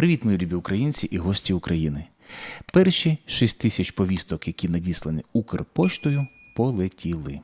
Привіт, мої любі українці і гості України. Перші 6 тисяч повісток, які надіслані Укрпоштою, полетіли.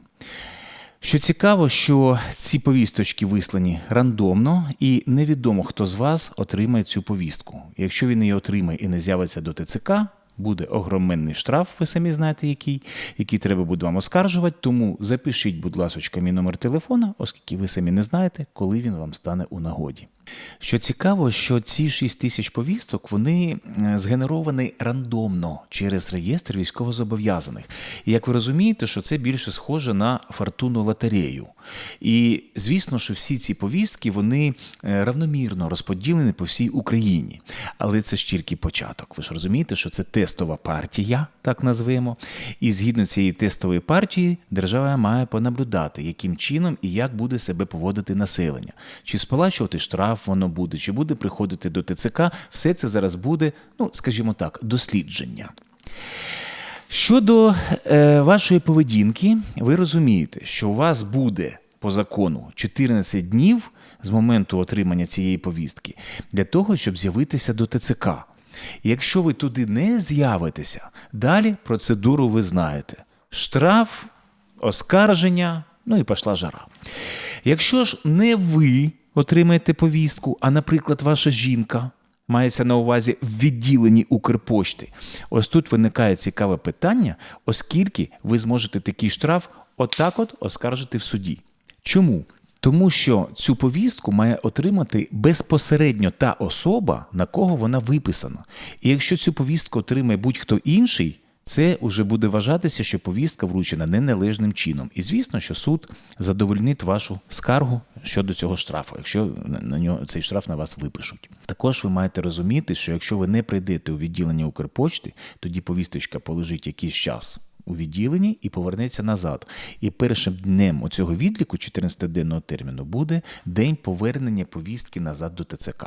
Що цікаво, що ці повісточки вислані рандомно, і невідомо, хто з вас отримає цю повістку. Якщо він її отримає і не з'явиться до ТЦК, буде огроменний штраф, ви самі знаєте, який, який треба буде вам оскаржувати. Тому запишіть, будь ласка, мій номер телефона, оскільки ви самі не знаєте, коли він вам стане у нагоді. Що цікаво, що ці 6 тисяч повісток вони е, згенеровані рандомно через реєстр військовозобов'язаних. І як ви розумієте, що це більше схоже на фортуну лотерею. І звісно, що всі ці повістки вони е, равномірно розподілені по всій Україні. Але це ж тільки початок. Ви ж розумієте, що це тестова партія, так назвемо. І згідно цієї тестової партії, держава має понаблюдати, яким чином і як буде себе поводити населення. Чи сплачувати штраф воно буде, чи буде приходити до ТЦК. Все це зараз буде, ну скажімо так, дослідження. Щодо е, вашої поведінки, ви розумієте, що у вас буде по закону 14 днів з моменту отримання цієї повістки для того, щоб з'явитися до ТЦК. І якщо ви туди не з'явитеся, далі процедуру ви знаєте: штраф, оскарження, ну і пішла жара. Якщо ж не ви отримаєте повістку, а, наприклад, ваша жінка. Мається на увазі в відділенні Укрпошти. Ось тут виникає цікаве питання, оскільки ви зможете такий штраф отак от оскаржити в суді. Чому? Тому що цю повістку має отримати безпосередньо та особа, на кого вона виписана. І якщо цю повістку отримає будь-хто інший, це вже буде вважатися, що повістка вручена неналежним чином. І звісно, що суд задовольнить вашу скаргу щодо цього штрафу, якщо на нього цей штраф на вас випишуть. Також ви маєте розуміти, що якщо ви не прийдете у відділення Укрпочти, тоді повісточка полежить якийсь час. У відділенні і повернеться назад. І першим днем оцього відліку 14-денного терміну буде день повернення повістки назад до ТЦК.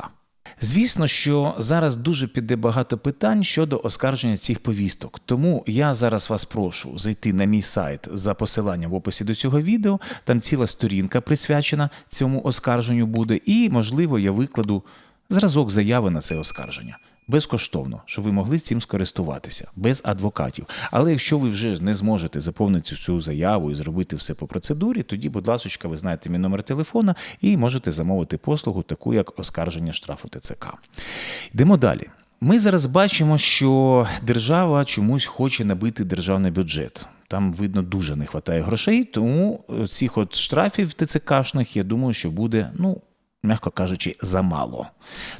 Звісно, що зараз дуже піде багато питань щодо оскарження цих повісток. Тому я зараз вас прошу зайти на мій сайт за посиланням в описі до цього відео. Там ціла сторінка присвячена цьому оскарженню буде, і, можливо, я викладу зразок заяви на це оскарження. Безкоштовно, щоб ви могли цим скористуватися без адвокатів. Але якщо ви вже не зможете заповнити цю заяву і зробити все по процедурі, тоді, будь ласка, ви знаєте мій номер телефона і можете замовити послугу, таку як оскарження штрафу ТЦК. Йдемо далі. Ми зараз бачимо, що держава чомусь хоче набити державний бюджет. Там, видно, дуже не вистачає грошей, тому цих от штрафів ТЦКшних, я думаю, що буде, ну, м'яко кажучи, замало.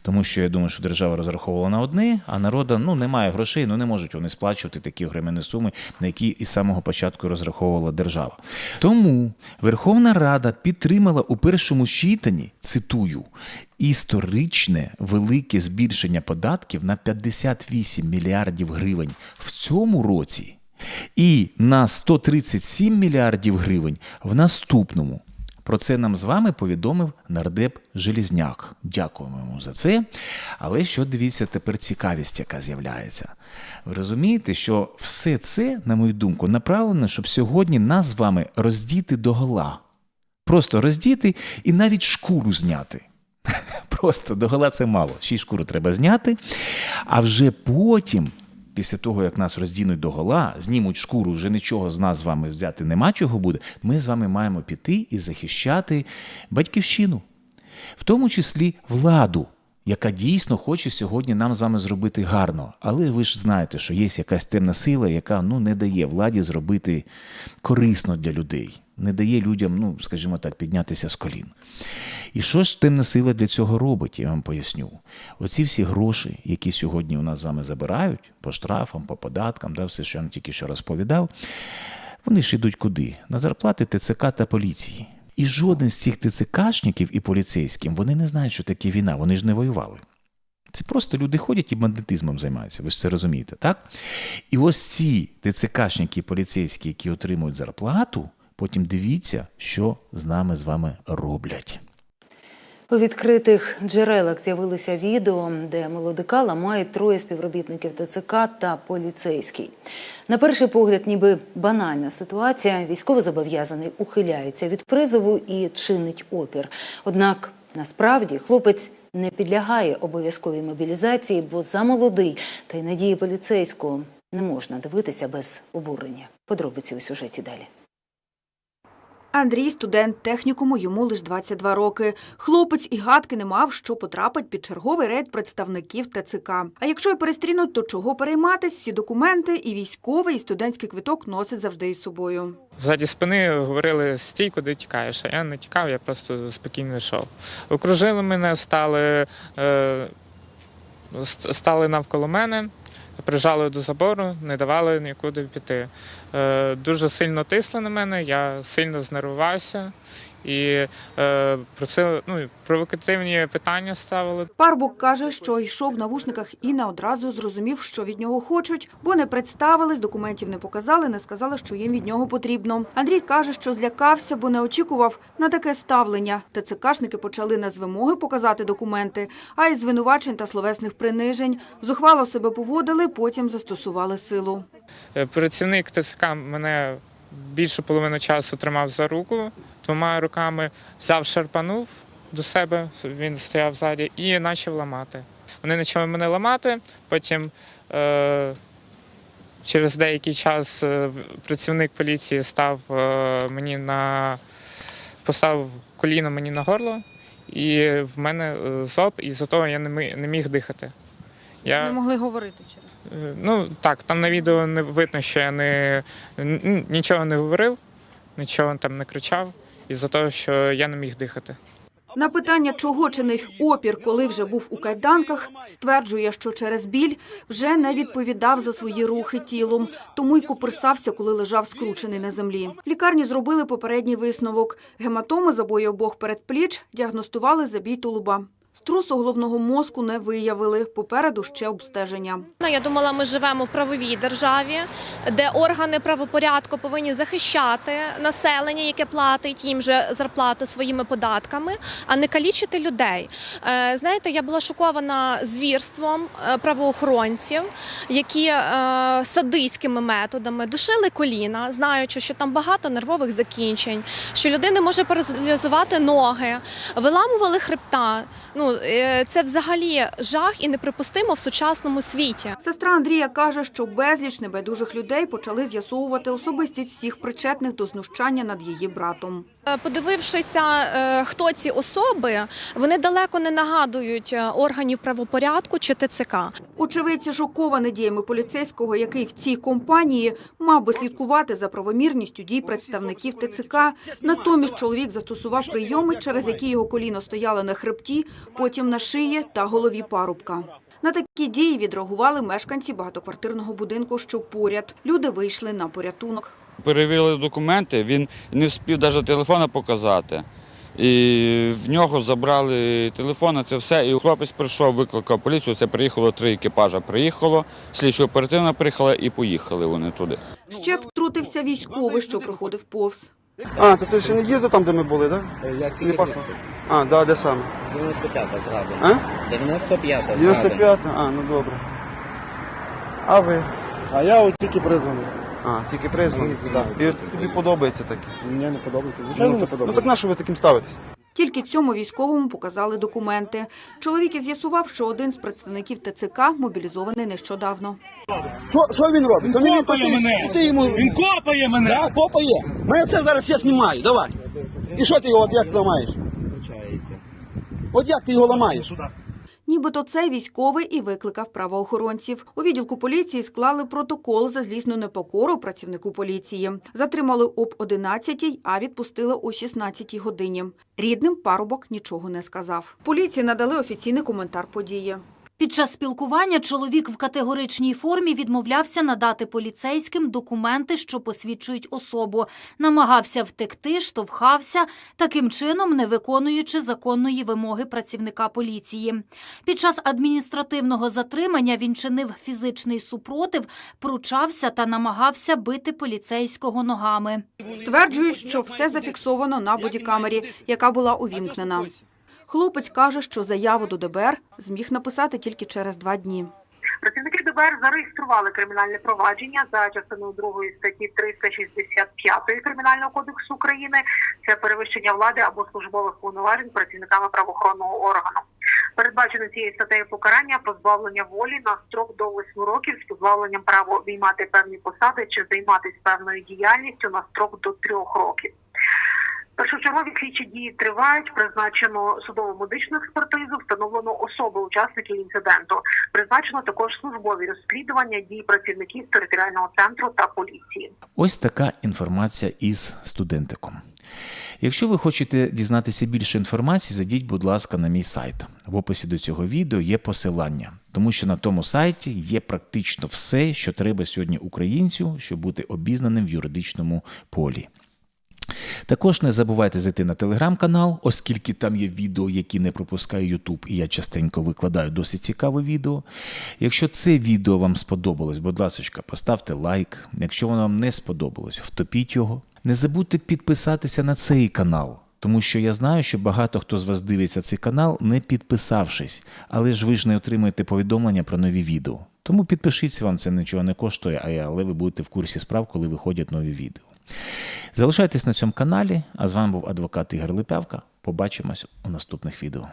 Тому що я думаю, що держава розраховувала на одне, а народа ну, немає грошей, ну не можуть вони сплачувати такі громадяни суми, на які із самого початку розраховувала держава. Тому Верховна Рада підтримала у першому читанні, цитую, історичне велике збільшення податків на 58 мільярдів гривень в цьому році. І на 137 мільярдів гривень в наступному. Про це нам з вами повідомив нардеп Желізняк. Дякуємо йому за це. Але що дивіться тепер цікавість, яка з'являється. Ви розумієте, що все це, на мою думку, направлено, щоб сьогодні нас з вами роздіти до гола. Просто роздіти і навіть шкуру зняти. Просто до гола це мало. Ще й шкуру треба зняти. А вже потім після того, як нас роздінуть до гола, знімуть шкуру, вже нічого з нас з вами взяти нема чого буде, ми з вами маємо піти і захищати батьківщину, в тому числі владу, яка дійсно хоче сьогодні нам з вами зробити гарно. Але ви ж знаєте, що є якась темна сила, яка ну, не дає владі зробити корисно для людей. Не дає людям, ну, скажімо так, піднятися з колін. І що ж темна сила для цього робить, я вам поясню. Оці всі гроші, які сьогодні у нас з вами забирають по штрафам, по податкам, да, все, що я вам тільки що розповідав, вони ж йдуть куди? На зарплати ТЦК та поліції. І жоден з цих ТЦКшників і поліцейським вони не знають, що таке війна, вони ж не воювали. Це просто люди ходять і бандитизмом займаються, ви ж це розумієте, так? І ось ці ТЦКшники і поліцейські, які отримують зарплату, потім дивіться, що з нами з вами роблять. У відкритих джерелах з'явилися відео, де молодика ламають троє співробітників ТЦК та поліцейський. На перший погляд, ніби банальна ситуація. Військовозобов'язаний ухиляється від призову і чинить опір. Однак насправді хлопець не підлягає обов'язковій мобілізації, бо замолодий та й надії поліцейського не можна дивитися без обурення. Подробиці у сюжеті далі. Андрій студент технікуму, йому лише 22 роки. Хлопець і гадки не мав, що потрапить під черговий рейд представників ТЦК. А якщо й перестрінуть, то чого перейматись? Всі документи, і військовий, і студентський квиток носить завжди із собою. Ззаді спини говорили стій, куди тікаєш. А я не тікав, я просто спокійно йшов. Окружили мене, стали, е, стали навколо мене, прижали до забору, не давали нікуди піти. Е, дуже сильно тисли на мене, я сильно знервувався і е, просили, ну, провокативні питання ставили. Парбук каже, що йшов в навушниках і не одразу зрозумів, що від нього хочуть, бо не представились, документів не показали, не сказали, що їм від нього потрібно. Андрій каже, що злякався, бо не очікував на таке ставлення. ТЦКшники почали не з вимоги показати документи, а й звинувачень та словесних принижень. Зухвало себе поводили, потім застосували силу. Е, Працівник ТСК мене більшу половину часу тримав за руку двома руками, взяв, шарпанув до себе, він стояв ззаді, і почав ламати. Вони почали мене ламати, потім е, через деякий час е, працівник поліції став е, мені на поставив коліно мені на горло, і в мене е, зоб, і за того я не мі- не міг дихати. Я... могли говорити через. Е, Ну так, там на відео не видно, що я не нічого не говорив, нічого там не кричав, із-за того, що я не міг дихати. На питання, чого чинив опір, коли вже був у кайданках, стверджує, що через біль вже не відповідав за свої рухи тілом, тому й копирсався, коли лежав скручений на землі. Лікарні зробили попередній висновок. Гематоми забої обох передпліч діагностували забій тулуба. Струсу головного мозку не виявили. Попереду ще обстеження. Ну, Я думала, ми живемо в правовій державі, де органи правопорядку повинні захищати населення, яке платить їм же зарплату своїми податками, а не калічити людей. Е, Знаєте, я була шокована звірством е, правоохоронців, які е, садистськими методами душили коліна, знаючи, що там багато нервових закінчень, що людини може паралізувати ноги, виламували хребта. Ну е, це взагалі жах і неприпустимо в сучасному світі. Сестра Андрія каже, що безліч небайдужих людей почали з'ясовувати особистість всіх причетних до знущання над її братом. Е, Подивившися, е, хто ці особи, вони далеко не нагадують органів правопорядку чи ТЦК. Очевидці шоковані діями поліцейського, який в цій компанії мав би слідкувати за правомірністю дій представників ТЦК. Натомість чоловік застосував прийоми, через які його коліно стояло на хребті, потім на шиї та голові парубка. На такі дії відреагували мешканці багатоквартирного будинку, що поряд. Люди вийшли на порятунок. Перевірили документи, він не встиг навіть телефона показати. І в нього забрали телефон, це все. І хлопець прийшов, викликав поліцію. Це приїхало три екіпажа. Приїхало, слідчо оперативна приїхала і поїхали вони туди. Ще втрутився військовий, що проходив повз. А, то ти ще не їздив там, де ми були, так? Я Не тільки пахло. звідти. А, да, де саме? 95-та згадана. А? 95-та згадана. 95 А, ну добре. А ви? А я от тільки призваний. А, тільки призваний. Ну, Так. І ну, от тобі подобається таке. Мені не подобається. Звичайно, ну, не подобається. ну так на що ви таким ставитесь? Тільки цьому військовому показали документи. Чоловік і з'ясував, що один з представників ТЦК мобілізований нещодавно. Що, що він робить? Він, копає ти, мене. ти йому... Він копає мене! Да, копає. Мене все зараз все знімає, давай. І що ти його от як ламаєш? От як ти його ламаєш? Нібито це військовий і викликав правоохоронців. У відділку поліції склали протокол за злісну непокору працівнику поліції. Затримали об 11-й, а відпустили о 16-й годині. Рідним парубок нічого не сказав. Поліції надали офіційний коментар події. Під час спілкування чоловік в категоричній формі відмовлявся надати поліцейським документи, що посвідчують особу. Намагався втекти, штовхався, таким чином не виконуючи законної вимоги працівника поліції. Під час адміністративного затримання він чинив фізичний супротив, пручався та намагався бити поліцейського ногами. Стверджують, що все зафіксовано на бодікамері, яка була увімкнена. Хлопець каже, що заяву до ДБР зміг написати тільки через два дні. Працівники ДБР зареєстрували кримінальне провадження за частиною 2 статті 365 Кримінального кодексу України. Це перевищення влади або службових повноважень працівниками правоохоронного органу. Передбачено цією статтею покарання позбавлення волі на строк до 8 років з позбавленням права обіймати певні посади чи займатися певною діяльністю на строк до 3 років. Першочергові слідчі дії тривають. Призначено судово медичну експертизу, встановлено особи учасників інциденту. Призначено також службові розслідування дій працівників територіального центру та поліції. Ось така інформація із студентиком. Якщо ви хочете дізнатися більше інформації, зайдіть, будь ласка, на мій сайт. В описі до цього відео є посилання, тому що на тому сайті є практично все, що треба сьогодні українцю, щоб бути обізнаним в юридичному полі. Також не забувайте зайти на телеграм-канал, оскільки там є відео, які не пропускає YouTube, і я частенько викладаю досить цікаве відео. Якщо це відео вам сподобалось, будь ласка, поставте лайк. Якщо воно вам не сподобалось, втопіть його. Не забудьте підписатися на цей канал. Тому що я знаю, що багато хто з вас дивиться цей канал, не підписавшись, але ж ви ж не отримуєте повідомлення про нові відео. Тому підпишіться, вам це нічого не коштує, але ви будете в курсі справ, коли виходять нові відео. Залишайтесь на цьому каналі, а з вами був адвокат Ігор Липявка. Побачимось у наступних відео.